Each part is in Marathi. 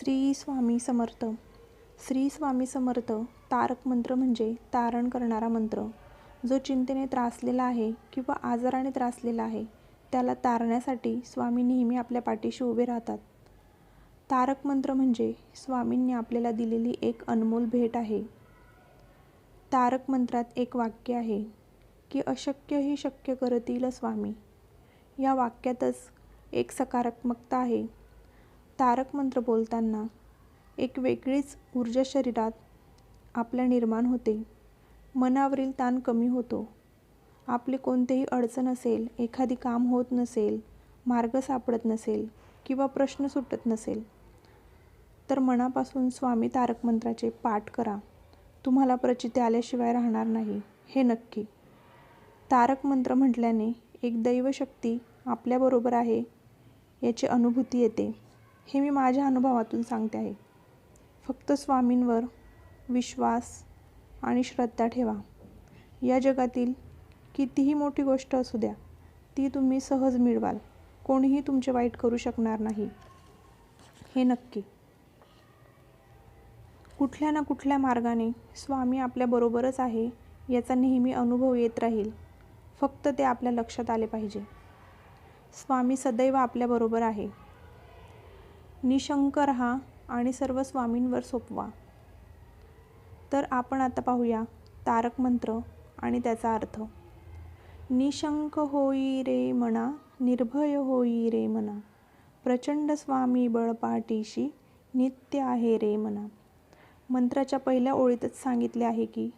श्री स्वामी समर्थ. श्री स्वामी समर्थ तारक मंत्र म्हणजे तारण करणारा मंत्र. जो चिंतेने त्रासलेला आहे किंवा आजाराने त्रासलेला आहे त्याला तारण्यासाठी स्वामी नेहमी आपल्या पाठीशी उभे राहतात. तारक मंत्र म्हणजे स्वामींनी आपल्याला दिलेली एक अनमोल भेट आहे. तारक मंत्रात एक वाक्य आहे की अशक्य ही शक्य करतील स्वामी. या वाक्यातच एक सकारात्मकता आहे. तारक मंत्र बोलताना एक वेगळीच ऊर्जा शरीरात आपल्या निर्माण होते. मनावरील ताण कमी होतो. आपली कोणतेही अडचण असेल एखादी काम होत नसेल मार्ग सापडत नसेल किंवा प्रश्न सुटत नसेल तर मनापासून स्वामी तारक मंत्राचे पाठ करा. तुम्हाला प्रचिती आल्याशिवाय राहणार नाही हे नक्की. तारक मंत्र म्हटल्याने एक दैवशक्ती आपल्याबरोबर आहे याची अनुभूती येते. हे मी माझ्या अनुभवातून सांगते आहे. फक्त स्वामींवर विश्वास आणि श्रद्धा ठेवा. या जगातील कितीही मोठी गोष्ट असू द्या ती तुम्ही सहज मिळवाल. कोणीही तुमचे वाईट करू शकणार नाही. हे नक्की. कुठल्या ना कुठल्या मार्गाने स्वामी आपल्याबरोबरच आहे याचा नेहमी अनुभव येत राहील. फक्त ते आपल्या लक्षात आले पाहिजे. स्वामी सदैव आपल्याबरोबर आहे. निशंक रहा आणि सर्व स्वामींवर सोपवा. तर आपण आता पाहूया तारक मंत्र आणि त्याचा अर्थ. निशंक होई रे मना निर्भय होई रे मना. प्रचंड स्वामी बळपाठीशी नित्य आहे रे मना. मंत्राच्या पहिल्या ओळीतच सांगितले आहे की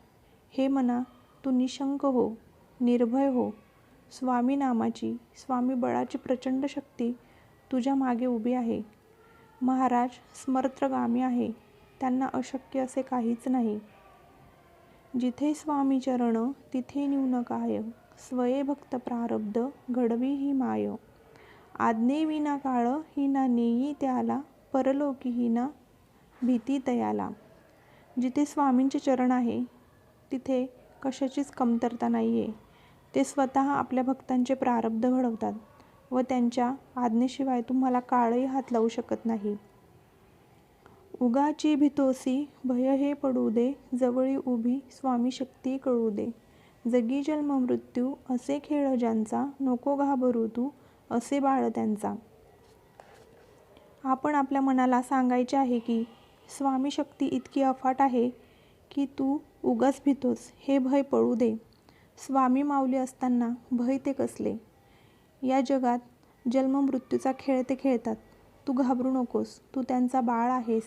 हे मना तू निशंक हो निर्भय हो. स्वामी नामाची स्वामी बळाची प्रचंड शक्ती तुझ्या मागे उभी आहे. महाराज समर्थगामी आहे. त्यांना अशक्य असे काहीच नाही. जिथे स्वामी चरण तिथे न्यून काय? स्वये भक्त प्रारब्ध घडवी ही माय. आज्ञेविना काळ ही ना नेई त्याला परलोकी ही ना भीती तयाला. जिथे स्वामींचे चरण आहे तिथे कशाचीच कमतरता नाही आहे ते स्वतः आपल्या भक्तांचे प्रारब्ध घडवतात. व त्यांच्या आज्ञेशिवाय तुम्हाला काळही हात लावू शकत नाही. उगाची भितोसी भय हे पडू दे जवळी उभी स्वामी शक्ती कळू दे. जगी जन्म मृत्यू असे खेळ ज्यांचा नको घाबरू तू असे बाळ त्यांचा. आपण आपल्या मनाला सांगायचे आहे की स्वामी शक्ती इतकी अफाट आहे की तू उगाच भितोस हे भय पळू दे. स्वामी माऊली असताना भय ते कसले? या जगात जन्ममृत्यूचा खेळ ते खेळतात. तू घाबरू नकोस तू त्यांचा बाळ आहेस.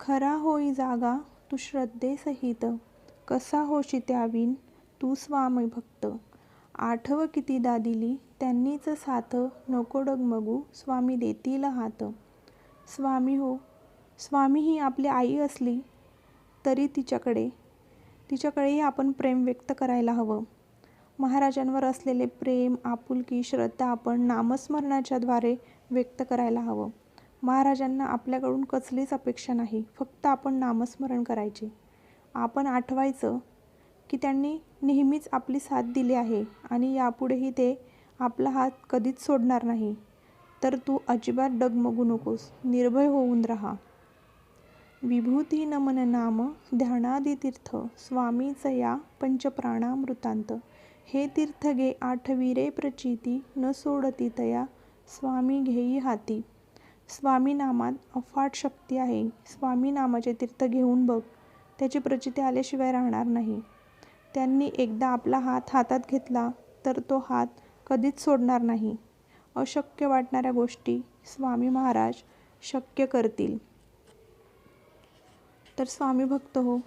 खरा होई जागा तू श्रद्धेसहित. कसा होशी त्याविन तू स्वामी भक्त. आठव कितीदा दिली त्यांनीच साथ. नको डगमगू स्वामी देतील हात. स्वामी हो स्वामी ही आपली आई असली तरी तिच्याकडे तिच्याकडेही आपण प्रेम व्यक्त करायला हवं. महाराजांवर असलेले प्रेम आपुलकी श्रद्धा आपण नामस्मरणाच्या द्वारे व्यक्त करायला हवं. महाराजांना आपल्याकडून कसलीच अपेक्षा नाही फक्त आपण नामस्मरण करायचे. आपण आठवायचं की त्यांनी नेहमीच आपली साथ दिली आहे आणि यापुढेही ते आपला हात कधीच सोडणार नाही. तर तू अजिबात डगमगू नकोस निर्भय होऊन राहा. विभूती नमन नाम ध्यानादितीर्थ स्वामीच या पंचप्राणामृतांत. हे तीर्थ घे आठवी रे प्रचिती न सोडती तया स्वामी घेई हाती. स्वामी नामात अफाट शक्ती आहे. स्वामी नामाचे तीर्थ घेऊन बघ. त्याची प्रचिती आल्याशिवाय राहणार नाही. त्यांनी एकदा आपला हात हातात घेतला तर तो हात कधीच सोडणार नाही. अशक्य वाटणाऱ्या गोष्टी स्वामी महाराज शक्य करतील. तर स्वामी भक्त हो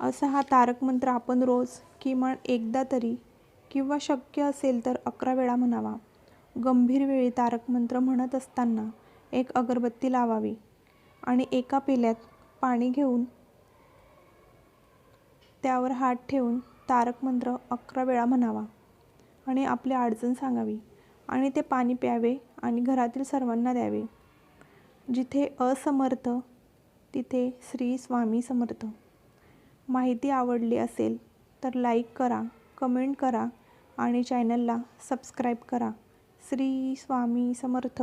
असा हा तारक मंत्र आपण रोज किमान एकदा तरी किंवा शक्य असेल तर अकरा वेळा म्हणावा. गंभीर वेळी तारक मंत्र म्हणत असताना एक अगरबत्ती लावावी आणि एका पेल्यात पाणी घेऊन त्यावर हात ठेवून तारक मंत्र अकरा वेळा म्हणावा आणि आपली अडचण सांगावी आणि ते पाणी प्यावे आणि घरातील सर्वांना द्यावे. जिथे असमर्थ तिथे श्री स्वामी समर्थ. माहिती आवडली असेल तर लाईक करा कमेंट करा आणि चॅनलला सबस्क्राईब करा. श्री स्वामी समर्थ.